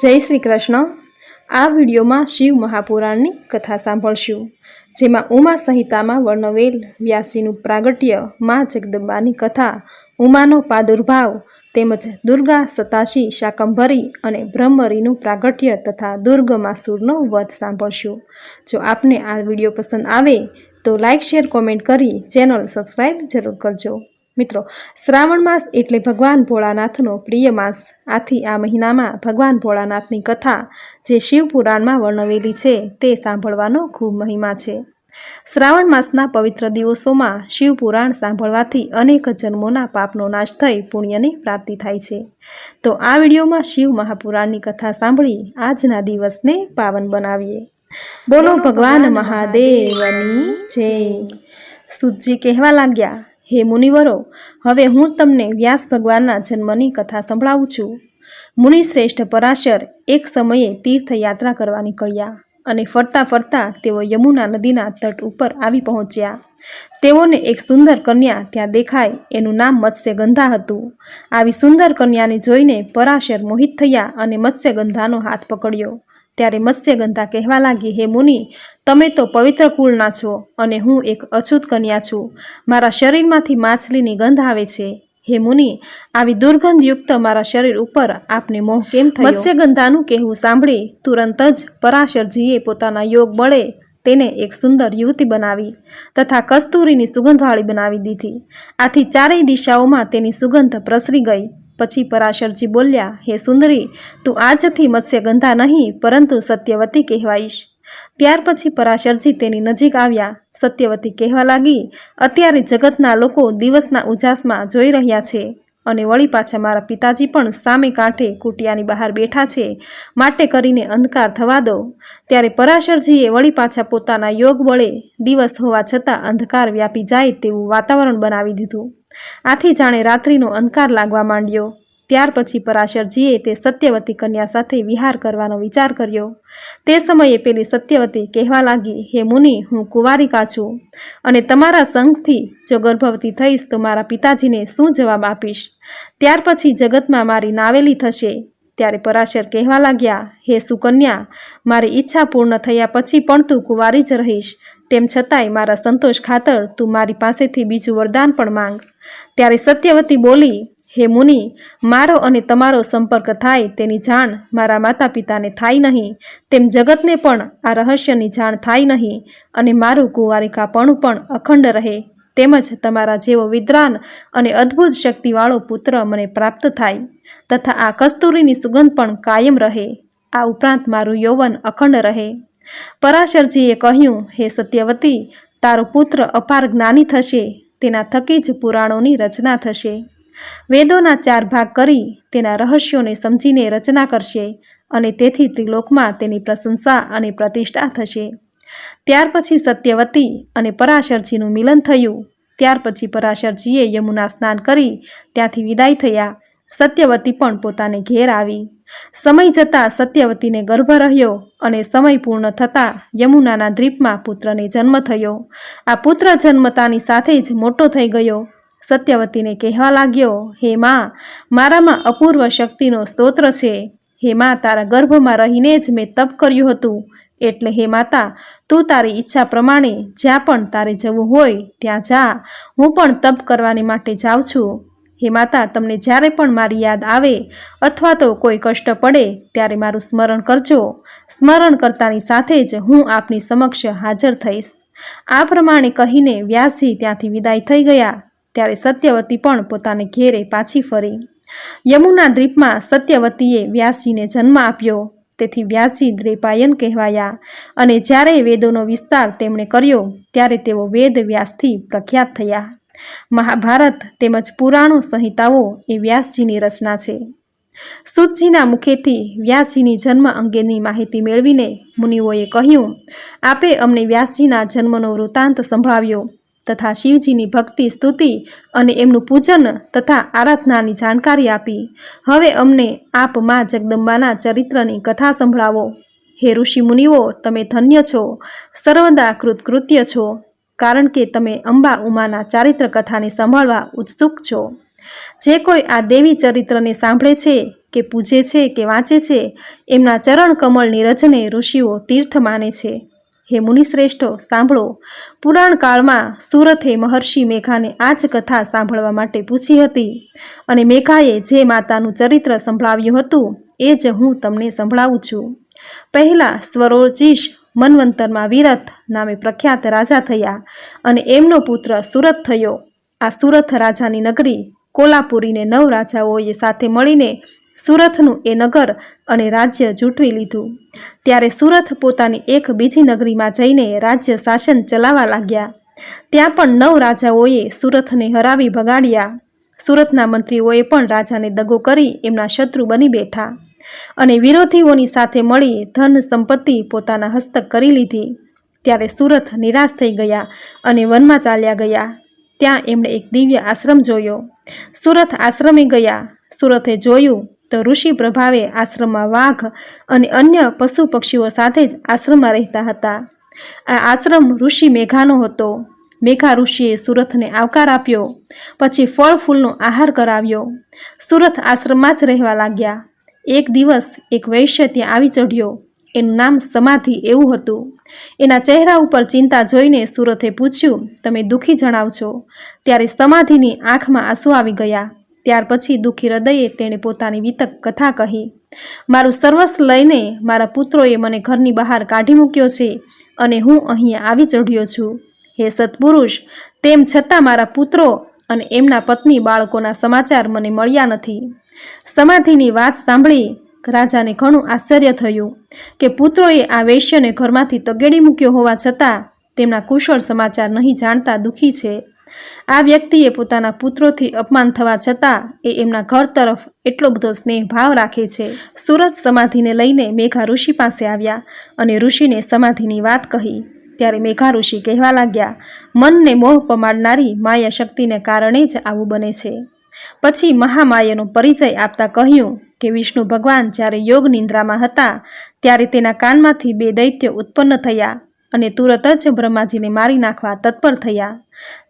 જય શ્રી કૃષ્ણ. આ વિડીયોમાં શિવ મહાપુરાણની કથા સાંભળશું, જેમાં ઉમા સંહિતામાં વર્ણવેલ વ્યાસીનું પ્રાગટ્ય મા જગદંબાની કથા, ઉમાનો પ્રાદુર્ભાવ તેમજ દુર્ગા સતાશી શાકંભરી અને બ્રહ્મરીનું પ્રાગટ્ય તથા દુર્ગમાસુરનો વધ સાંભળશું. જો આપને આ વીડિયો પસંદ આવે તો લાઇક શેર, કોમેન્ટ કરી ચેનલ સબસ્ક્રાઈબ જરૂર કરજો. મિત્રો શ્રાવણ માસ એટલે ભગવાન ભોળાનાથનો પ્રિય માસ. આથી આ મહિનામાં ભગવાન ભોળાનાથની કથા જે શિવપુરાણમાં વર્ણવેલી છે તે સાંભળવાનો ખૂબ મહિમા છે. શ્રાવણ માસના પવિત્ર દિવસોમાં શિવપુરાણ સાંભળવાથી અનેક જન્મોના પાપનો નાશ થઈ પુણ્યની પ્રાપ્તિ થાય છે. તો આ વિડીયોમાં શિવ મહાપુરાણની કથા સાંભળી આજના દિવસને પાવન બનાવીએ. બોલો ભગવાન મહાદેવની જય. સુતજી કહેવા લાગ્યા હે મુનિવરો, હવે હું તમને વ્યાસ ભગવાનના જન્મની કથા સંભળાવું છું. મુનિ શ્રેષ્ઠ પરાશર એક સમયે તીર્થયાત્રા કરવા નીકળ્યા અને ફરતા ફરતા તેઓ યમુના નદીના તટ ઉપર આવી પહોંચ્યા. તેઓને એક સુંદર કન્યા ત્યાં દેખાય, એનું નામ મત્સ્યગંધા હતું. આવી સુંદર કન્યાને જોઈને પરાશર મોહિત થયા અને મત્સ્યગંધાનો હાથ પકડ્યો. ત્યારે મત્સ્યગંધા કહેવા લાગી, હે મુનિ, તમે તો પવિત્ર કુળના છો અને હું એક અછૂત કન્યા છું. મારા શરીરમાંથી માછલીની ગંધ આવે છે. હે મુનિ, આવી દુર્ગંધયુક્ત મારા શરીર ઉપર આપને મોહ કેમ થયો? મત્સ્યગંધાનું કહેવું સાંભળી તુરંત જ પરાશરજીએ પોતાના યોગ બળે તેને એક સુંદર યુવતી બનાવી તથા કસ્તુરીની સુગંધવાળી બનાવી દીધી. આથી ચારેય દિશાઓમાં તેની સુગંધ પ્રસરી ગઈ. પછી પરાશરજી બોલ્યા, હે સુંદરી, તું આજથી મત્સ્યગંધા નહીં, પરંતુ સત્યવતી કહેવાઈશ. ત્યાર પછી પરાશરજી તેની નજીક આવ્યા. સત્યવતી કહેવા લાગી, અત્યારે જગતના લોકો દિવસના ઉજાસમાં જોઈ રહ્યા છે. અને વળી પાછા મારા પિતાજી પણ સામે કાંઠે કુટિયાની બહાર બેઠા છે. માટે કરીને અંધકાર થવા દો. ત્યારે પરાશરજીએ વળી પાછા પોતાના યોગ વડે દિવસ હોવા છતાં અંધકાર વ્યાપી જાય તેવું વાતાવરણ બનાવી દીધું. આથી જાણે રાત્રિનો અંધકાર લાગવા માંડ્યો. ત્યાર પછી પરાશરજીએ તે સત્યવતી કન્યા સાથે વિહાર કરવાનો વિચાર કર્યો. તે સમયે પેલી સત્યવતી કહેવા લાગી, હે મુનિ, હું કુંવારિકા છું અને તમારા સંઘથી જો ગર્ભવતી થઈશ તો મારા પિતાજીને શું જવાબ આપીશ? ત્યાર પછી જગતમાં મારી નાવેલી થશે. ત્યારે પરાશર કહેવા લાગ્યા, હે સુકન્યા, મારી ઈચ્છા પૂર્ણ થયા પછી પણ તું કુંવારી જ રહીશ. તેમ છતાંય મારા સંતોષ ખાતર તું મારી પાસેથી બીજું વરદાન પણ માંગ. ત્યારે સત્યવતી બોલી હે મુનિ, મારો અને તમારો સંપર્ક થાય તેની જાણ મારા માતા પિતાને થાય નહીં. તેમ જગતને પણ આ રહસ્યની જાણ થાય નહીં અને મારું કુંવારિકાપણું પણ અખંડ રહે. તેમજ તમારા જેવો વિદ્રાન અને અદ્ભુત શક્તિવાળો પુત્ર મને પ્રાપ્ત થાય તથા આ કસ્તુરીની સુગંધ પણ કાયમ રહે. આ ઉપરાંત મારું યૌવન અખંડ રહે. પરાશરજીએ કહ્યું, હે સત્યવતી, તારો પુત્ર અપાર જ્ઞાની થશે. તેના થકી જ પુરાણોની રચના થશે. વેદોના ચાર ભાગ કરી તેના રહસ્યોને સમજીને રચના કરશે અને તેથી ત્રિલોકમાં તેની પ્રશંસા અને પ્રતિષ્ઠા થશે. ત્યાર પછી સત્યવતી અને પરાશરજીનું મિલન થયું. ત્યાર પછી પરાશરજીએ યમુના સ્નાન કરી ત્યાંથી વિદાય થયા. સત્યવતી પણ પોતાને ઘેર આવી. સમય જતાં સત્યવતીને ગર્ભ રહ્યો અને સમય પૂર્ણ થતાં યમુનાના દ્વીપમાં પુત્રને જન્મ થયો. આ પુત્ર જન્મતાની સાથે જ મોટો થઈ ગયો. સત્યવતીને કહેવા લાગ્યો, હે માં, મારામાં અપૂર્વ શક્તિનો સ્તોત્ર છે. હે માં, તારા ગર્ભમાં રહીને જ મેં તપ કર્યું હતું. એટલે હે માતા, તું તારી ઈચ્છા પ્રમાણે જ્યાં પણ તારે જવું હોય, ત્યાં જા. હું પણ તપ કરવાની માટે જાઉં છું. હે માતા, તમને જ્યારે પણ મારી યાદ આવે અથવા તો કોઈ કષ્ટ પડે, ત્યારે મારું સ્મરણ કરજો. સ્મરણ કરતાની સાથે જ હું આપની સમક્ષ હાજર થઈશ. આ પ્રમાણે કહીને વ્યાસજી ત્યાંથી વિદાય થઈ ગયા. ત્યારે સત્યવતી પણ પોતાને ઘેરે પાછી ફરી. યમુના દ્વીપમાં સત્યવતીએ વ્યાસજીને જન્મ આપ્યો. તેથી વ્યાસજી દ્રેપાયન કહેવાયા અને જ્યારે વેદોનો વિસ્તાર તેમણે કર્યો, ત્યારે તેઓ વેદ વ્યાસથી પ્રખ્યાત થયા. મહાભારત તેમજ પુરાણો સંહિતાઓ એ વ્યાસજીની રચના છે. સુતજીના મુખેથી વ્યાસજીની જન્મ અંગેની માહિતી મેળવીને મુનિઓએ કહ્યું, આપે અમને વ્યાસજીના જન્મનો વૃત્તાંત સંભળાવ્યો. તથા શિવજીની ભક્તિ, સ્તુતિ અને એમનું પૂજન તથા આરાધનાની જાણકારી આપી. હવે અમને આપ મા જગદંબાના ચરિત્રની કથા સંભળાવો. હે ઋષિ મુનિઓ, તમે ધન્ય છો. સર્વદા કૃતકૃત્ય છો, કારણ કે તમે અંબા ઉમાના ચારિત્ર કથાને સંભાળવા ઉત્સુક છો. જે કોઈ આ દેવી ચરિત્રને સાંભળે છે, કે પૂજે છે, કે વાંચે છે, એમના ચરણ કમળની રજને ઋષિઓ તીર્થ માને છે. હે મુનિશ્રેષ્ઠો, સાંભળો. પુરાણ કાળમાં સુરથે મહર્ષિ મેઘાને આ જ કથા સાંભળવા માટે પૂછી હતી અને મેઘાએ જે માતાનું ચરિત્ર સંભળાવ્યું હતું, એ જ હું તમને સંભળાવું છું. પહેલાં સ્વરોજીશ મનવંતરમાં વિરથ નામે પ્રખ્યાત રાજા થયા અને એમનો પુત્ર સુરત થયો. આ સુરત રાજાની નગરી કોલાપુરીને નવ રાજાઓએ સાથે મળીને સુરતનું એ નગર અને રાજ્ય જૂટવી લીધું. ત્યારે સુરત પોતાની એક બીજી નગરીમાં જઈને રાજ્ય શાસન ચલાવવા લાગ્યા. ત્યાં પણ નવ રાજાઓએ સુરતને હરાવી ભગાડ્યા. સુરતના મંત્રીઓએ પણ રાજાને દગો કરી એમના શત્રુ બની બેઠા અને વિરોધીઓની સાથે મળી ધન સંપત્તિ પોતાના હસ્તક કરી લીધી. ત્યારે સુરત નિરાશ થઈ ગયા અને વનમાં ચાલ્યા ગયા. ત્યાં એમણે એક દિવ્ય આશ્રમ જોયો. સુરત આશ્રમે ગયા. સુરતે જોયું તો ઋષિ પ્રભાવે આશ્રમમાં વાઘ અને અન્ય પશુ પક્ષીઓ સાથે જ આશ્રમમાં રહેતા હતા. આ આશ્રમ ઋષિ મેઘાનો હતો. મેઘા ઋષિએ સુરથને આવકાર આપ્યો, પછી ફળ ફૂલનો આહાર કરાવ્યો. સુરત આશ્રમમાં જ રહેવા લાગ્યા. એક દિવસ એક વૈશ્ય ત્યાં આવી ચઢ્યો. એનું નામ સમાધિ એવું હતું. એના ચહેરા ઉપર ચિંતા જોઈને સુરતે પૂછ્યું, તમે દુઃખી જણાવ છો ત્યારે સમાધિની આંખમાં આંસુ આવી ગયા. ત્યાર પછી દુઃખી હૃદયે તેણે પોતાની વિતક કથા કહી, મારું સર્વસ્વ લઈને મારા પુત્રોએ મને ઘરની બહાર કાઢી મૂક્યો છે અને હું અહીંયા આવી ચઢ્યો છું. હે સત્પુરુષ, તેમ છતાં મારા પુત્રો અને એમના પત્ની બાળકોના સમાચાર મને મળ્યા નથી. સમાધિની વાત સાંભળી રાજાને ઘણું આશ્ચર્ય થયું કે પુત્રોએ આ વૈશ્યને ઘરમાંથી તગેડી મૂક્યો હોવા છતાં તેમના કુશળ સમાચાર નહીં જાણતા દુઃખી છે. આ વ્યક્તિએ પોતાના પુત્રોથી અપમાન થવા છતાં એ એમના ઘર તરફ એટલો બધો સ્નેહ ભાવ રાખે છે. સુરત સમાધિને લઈને મેઘા ઋષિ પાસે આવ્યા અને ઋષિને સમાધિની વાત કહી. ત્યારે મેઘા ઋષિ કહેવા લાગ્યા, મનને મોહ પમાડનારી માયા શક્તિને કારણે જ આવું બને છે. પછી મહામાયાનો પરિચય આપતા કહ્યું કે વિષ્ણુ ભગવાન જ્યારે યોગ નિંદ્રામાં હતા, ત્યારે તેના કાનમાંથી બે દૈત્ય ઉત્પન્ન થયા. અને તુરત જ બ્રહ્માજીને મારી નાખવા તત્પર થયા.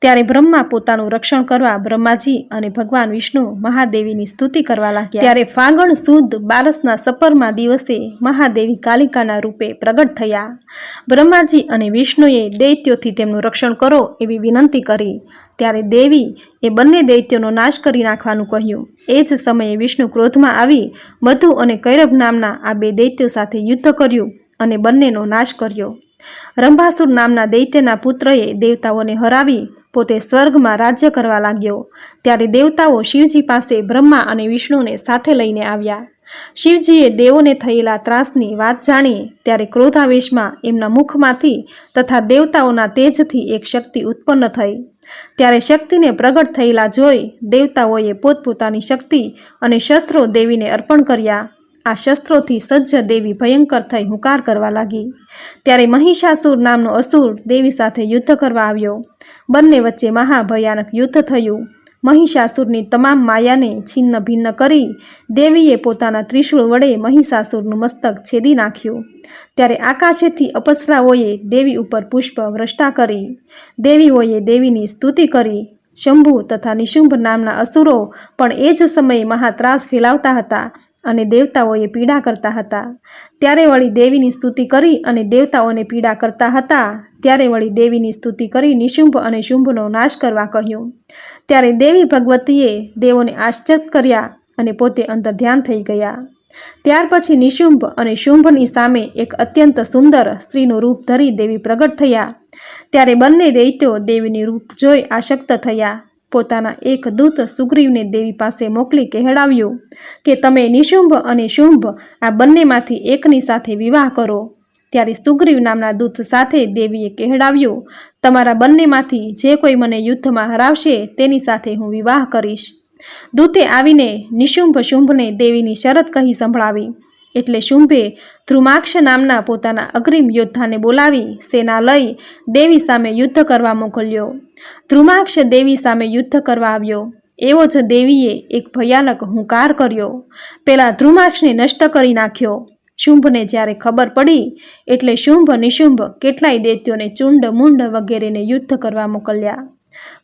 ત્યારે બ્રહ્મા પોતાનું રક્ષણ કરવા બ્રહ્માજી અને ભગવાન વિષ્ણુ મહાદેવીની સ્તુતિ કરવા લાગ્યા. ત્યારે ફાગણ સુદ બારસના સપરમાં દિવસે મહાદેવી કાલિકાના રૂપે પ્રગટ થયા. બ્રહ્માજી અને વિષ્ણુએ દૈત્યોથી તેમનું રક્ષણ કરો એવી વિનંતી કરી. ત્યારે દેવી એ બંને દૈત્યોનો નાશ કરી નાખવાનું કહ્યું. એ જ સમયે વિષ્ણુ ક્રોધમાં આવી મધુ અને કૈરભ નામના આ બે દૈત્યો સાથે યુદ્ધ કર્યું અને બંનેનો નાશ કર્યો. રંભાસુર નામના દૈત્યના પુત્રએ દેવતાઓને હરાવી પોતે સ્વર્ગમાં રાજ્ય કરવા લાગ્યો. ત્યારે દેવતાઓ શિવજી પાસે બ્રહ્મા અને વિષ્ણુને સાથે લઈને આવ્યા. શિવજીએ દેવોને થયેલા ત્રાસની વાત જાણી. ત્યારે ક્રોધાવેશમાં એમના મુખમાંથી તથા દેવતાઓના તેજથી એક શક્તિ ઉત્પન્ન થઈ. ત્યારે શક્તિને પ્રગટ થયેલા જોઈ દેવતાઓએ પોતપોતાની શક્તિ અને શસ્ત્રો દેવીને અર્પણ કર્યા. આ શસ્ત્રોથી સજ્જ દેવી ભયંકર થઈ હુંકાર કરવા લાગી. ત્યારે મહિષાસુર નામનો અસુર દેવી સાથે યુદ્ધ કરવા આવ્યો. બંને વચ્ચે મહાભયાનક યુદ્ધ થયું. મહિષાસુરની તમામ માયાને છિન્ન ભિન્ન કરી દેવીએ પોતાના ત્રિશૂળ વડે મહિષાસુરનું મસ્તક છેદી નાખ્યું. ત્યારે આકાશેથી અપસરાઓએ દેવી ઉપર પુષ્પ વૃષ્ટા કરી. દેવીઓએ દેવીની સ્તુતિ કરી. શંભુ તથા નિશુંભ નામના અસુરો પણ એ જ સમયે મહાત્રાસ ફેલાવતા હતા. અને દેવતાઓએ પીડા કરતા હતા. ત્યારે વળી દેવીની સ્તુતિ કરી અને દેવતાઓને પીડા કરતા હતા. ત્યારે વળી દેવીની સ્તુતિ કરી નિશુંભ અને શુંભનો નાશ કરવા કહ્યું. ત્યારે દેવી ભગવતીએ દેવોને આશ્ચર્ય કર્યા અને પોતે અંતર ધ્યાન થઈ ગયા. ત્યાર પછી નિશુંભ અને શુંભની સામે એક અત્યંત સુંદર સ્ત્રીનું રૂપ ધરી દેવી પ્રગટ થયા. ત્યારે બંને દૈત્યો દેવીની રૂપ જોઈ આશક્ત થયા. પોતાના એક દૂત સુગ્રીવને દેવી પાસે મોકલી કહેડાવ્યું કે તમે નિશુંભ અને શુંભ આ બંનેમાંથી એકની સાથે વિવાહ કરો. ત્યારે સુગ્રીવ નામના દૂત સાથે દેવીએ કહેડાવ્યું, તમારા બંનેમાંથી જે કોઈ મને યુદ્ધમાં હરાવશે તેની સાથે હું વિવાહ કરીશ. દૂતે આવીને નિશુંભ શુંભને દેવીની શરત કહી સંભળાવી. એટલે શુંભે ધ્રુમાક્ષ નામના પોતાના અગ્રિમ યોદ્ધાને બોલાવી સેના લઈ દેવી સામે યુદ્ધ કરવા મોકલ્યો. ધ્રુમાક્ષ દેવી સામે યુદ્ધ કરવા આવ્યો. એવો જ દેવીએ એક ભયાનક હુંકાર કર્યો. પેલા ધ્રુમાક્ષને નષ્ટ કરી નાખ્યો. શુંભને જ્યારે ખબર પડી, એટલે શુંભ નિશુંભ કેટલાય દૈત્યોને ચુંડ મુંડ વગેરેને યુદ્ધ કરવા મોકલ્યા.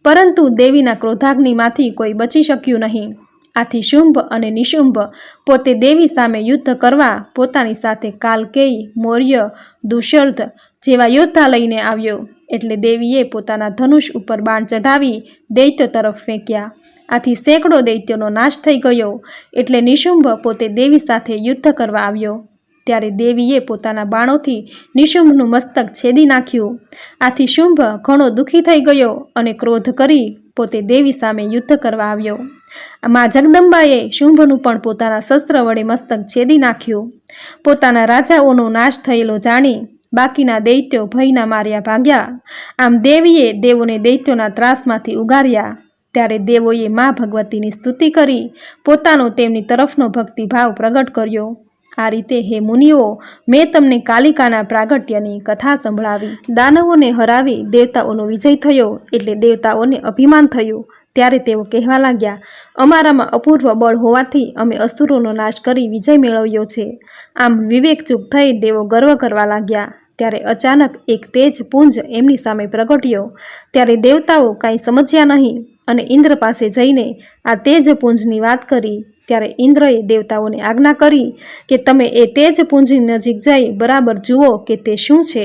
પરંતુ દેવીના ક્રોધાગ્નિમાંથી કોઈ બચી શક્યું નહીં. આથી શુંભ અને નિશુંભ પોતે દેવી સામે યુદ્ધ કરવા પોતાની સાથે કાલકેય મૌર્ય, દુષ્યર્ધ જેવા યોદ્ધા લઈને આવ્યો. એટલે દેવીએ પોતાના ધનુષ ઉપર બાણ ચઢાવી દૈત્ય તરફ ફેંક્યા. આથી સેંકડો દૈત્યોનો નાશ થઈ ગયો. એટલે નિશુંભ પોતે દેવી સાથે યુદ્ધ કરવા આવ્યો. ત્યારે દેવીએ પોતાના બાણોથી નિશુંભનું મસ્તક છેદી નાખ્યું. આથી શુંભ ઘણો દુઃખી થઈ ગયો અને ક્રોધ કરી પોતે દેવી સામે યુદ્ધ કરવા આવ્યો. મા જગદંબાએ શુંભનું પણ પોતાના શસ્ત્ર વડે મસ્તક છેદી નાખ્યું. પોતાના રાજાઓનો નાશ થયેલો જાણી બાકીના દૈત્યો ભયના માર્યા ભાગ્યા. આમ દેવીએ દેવોને દૈત્યોના ત્રાસમાંથી ઉગાર્યા. ત્યારે દેવોએ મા ભગવતીની સ્તુતિ કરી, પોતાનો તેમની તરફનો ભક્તિભાવ પ્રગટ કર્યો. આ રીતે હે મુનિઓ, મેં તમને કાલિકાના પ્રાગટ્યની કથા સંભળાવી. દાનવોને હરાવી દેવતાઓનો વિજય થયો, એટલે દેવતાઓને અભિમાન થયું. ત્યારે તેઓ કહેવા લાગ્યા, અમારામાં અપૂર્વ બળ હોવાથી અમે અસુરોનો નાશ કરી વિજય મેળવ્યો છે. આમ વિવેકચૂક થઈ દેવો ગર્વ કરવા લાગ્યા. ત્યારે અચાનક એક તેજ પુંજ એમની સામે પ્રગટ્યો. ત્યારે દેવતાઓ કાંઈ સમજ્યા નહીં અને ઇન્દ્ર પાસે જઈને આ તેજ પુંજની વાત કરી. ત્યારે ઇન્દ્રએ દેવતાઓને આજ્ઞા કરી કે, તમે એ તેજ પુંજની નજીક જઈ બરાબર જુઓ કે તે શું છે.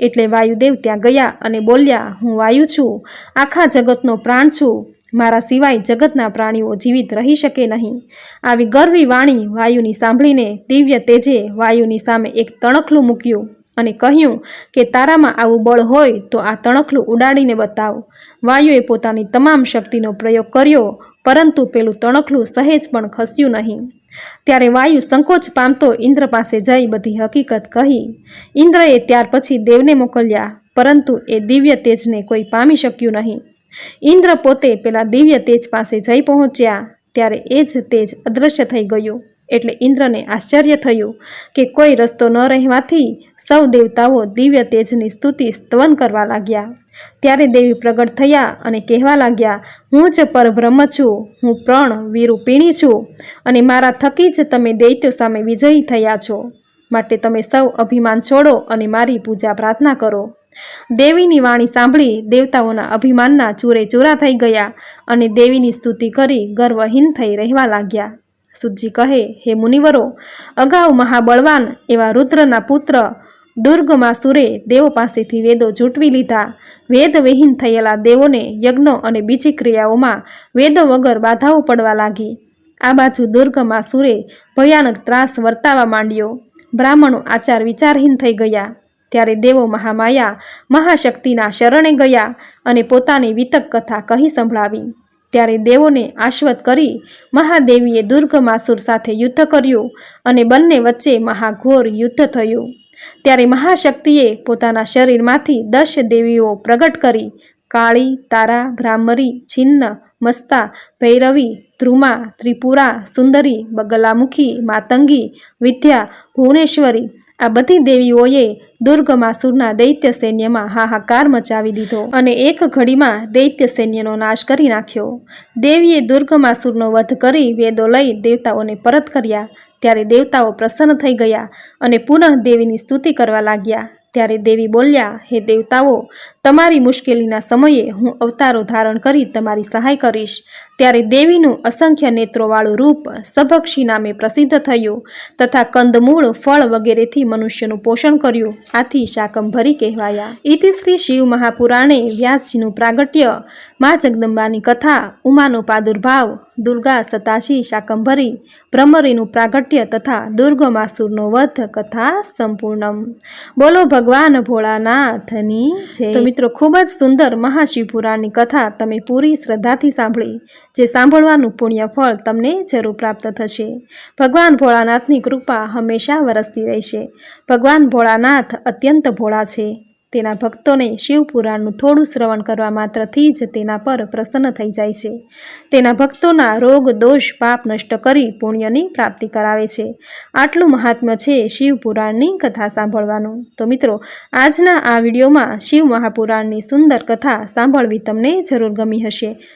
એટલે વાયુદેવ ત્યાં ગયા અને બોલ્યા, હું વાયુ છું, આખા જગતનો પ્રાણ છું. મારા સિવાય જગતના પ્રાણીઓ જીવિત રહી શકે નહીં. આવી ગર્વી વાણી વાયુની સાંભળીને દિવ્ય તેજે વાયુની સામે એક તણખલું મૂક્યું અને કહ્યું કે, તારામાં આવું બળ હોય તો આ તણખલું ઉડાડીને બતાવ. વાયુએ પોતાની તમામ શક્તિનો પ્રયોગ કર્યો, પરંતુ પેલું તણખલું સહેજ પણ ખસ્યું નહીં. ત્યારે વાયુ સંકોચ પામતો ઇન્દ્ર પાસે જઈ બધી હકીકત કહી. ઇન્દ્રએ ત્યાર પછી દેવને મોકલ્યા, પરંતુ એ દિવ્ય તેજને કોઈ પામી શક્યું નહીં. ઇન્દ્ર પોતે પેલા દિવ્ય તેજ પાસે જઈ પહોંચ્યા, ત્યારે એ જ તેજ અદૃશ્ય થઈ ગયું. એટલે ઇન્દ્રને આશ્ચર્ય થયું કે કોઈ રસ્તો ન રહેવાથી સૌ દેવતાઓ દિવ્ય તેજની સ્તુતિ સ્તવન કરવા લાગ્યા. ત્યારે દેવી પ્રગટ થયા અને કહેવા લાગ્યા, હું જ પરબ્રહ્મ છું, હું પ્રણ વીરુપિણી છું અને મારા થકી જ તમે દૈત્યો સામે વિજયી થયા છો. માટે તમે સૌ અભિમાન છોડો અને મારી પૂજા પ્રાર્થના કરો. દેવીની વાણી સાંભળી દેવતાઓના અભિમાનના ચૂરે ચૂરા થઈ ગયા અને દેવીની સ્તુતિ કરી ગર્વહીન થઈ રહેવા લાગ્યા. સુજી કહે, હે મુનિવરો, અગાઉ મહાબળવાન એવા રુદ્રના પુત્ર દુર્ગમાસુરે દેવો પાસેથી વેદો જૂટવી લીધા. વેદ વિહીન થયેલા દેવોને યજ્ઞો અને બીજી ક્રિયાઓમાં વેદો વગર બાધાઓ પડવા લાગી. આ બાજુ દુર્ગમાસુરે ભયાનક ત્રાસ વર્તાવા માંડ્યો. બ્રાહ્મણો આચાર વિચારહીન થઈ ગયા. ત્યારે દેવો મહામાયા મહાશક્તિના શરણે ગયા અને પોતાની વિતક કથા કહી સંભળાવી. ત્યારે દેવોને આશ્વત કરી મહાદેવીએ દુર્ગમાસુર સાથે યુદ્ધ કર્યું અને બંને વચ્ચે મહાઘોર યુદ્ધ થયું. ત્યારે મહાશક્તિએ પોતાના શરીરમાંથી દશ દેવીઓ પ્રગટ કરી કાળી, તારા, ભ્રામરી, છિન્ન, મસ્તા, ભૈરવી, ધ્રુમા, ત્રિપુરા, સુંદરી, બગલામુખી, માતંગી, વિદ્યા, ભુવનેશ્વરી આ બધી દેવીઓએ દુર્ગમાસુરના દૈત્ય સૈન્યમાં હાહાકાર મચાવી દીધો અને એક ઘડીમાં દૈત્ય સૈન્યનો નાશ કરી નાખ્યો. દેવીએ દુર્ગમાસુરનો વધ કરી વેદો લઈ દેવતાઓને પરત કર્યા. ત્યારે દેવતાઓ પ્રસન્ન થઈ ગયા અને પુનઃ દેવીની સ્તુતિ કરવા લાગ્યા. ત્યારે દેવી બોલ્યા, હે દેવતાઓ, તમારી મુશ્કેલીના સમયે હું અવતારો ધારણ કરી તમારી સહાય કરીશ. ત્યારે દેવીનું અસંખ્ય નેત્રોવાળું રૂપ સભક્ષી નામે પ્રસિદ્ધ થયું તથા કંદમૂળ, ફળ વગેરેથી મનુષ્યનું પોષણ કર્યું. આથી શાકંભરી કહેવાયા. ઇતિ શ્રી શિવ મહાપુરાણે વ્યાસજીનું પ્રાગટ્ય, મા જગદંબાની કથા, ઉમાનો પ્રાદુર્ભાવ દુર્ગા સતાશી શાકંભરી ભ્રમરીનું પ્રાગટ્ય તથા દુર્ગમાસુરનો વધ કથા સંપૂર્ણમ. બોલો ભગવાન ભોળાનાથની છે મિત્રો, ખૂબ જ સુંદર મહાશિવપુરાણની કથા તમે પૂરી શ્રદ્ધાથી સાંભળી, જે સાંભળવાનું પુણ્ય ફળ તમને જરૂર પ્રાપ્ત થશે. ભગવાન ભોળાનાથની કૃપા હંમેશા વરસતી રહેશે. ભગવાન ભોળાનાથ અત્યંત ભોળા છે. તેના ભક્તોને શિવપુરાણનું થોડું શ્રવણ કરવા માત્રથી જ તેના પર પ્રસન્ન થઈ જાય છે. તેના ભક્તોના રોગ, દોષ, પાપ નષ્ટ કરી પુણ્યની પ્રાપ્તિ કરાવે છે. આટલું મહાત્મ્ય છે શિવપુરાણની કથા સાંભળવાનું. તો મિત્રો, આજના આ વિડીયોમાં શિવ મહાપુરાણની સુંદર કથા સાંભળવી તમને જરૂર ગમી હશે.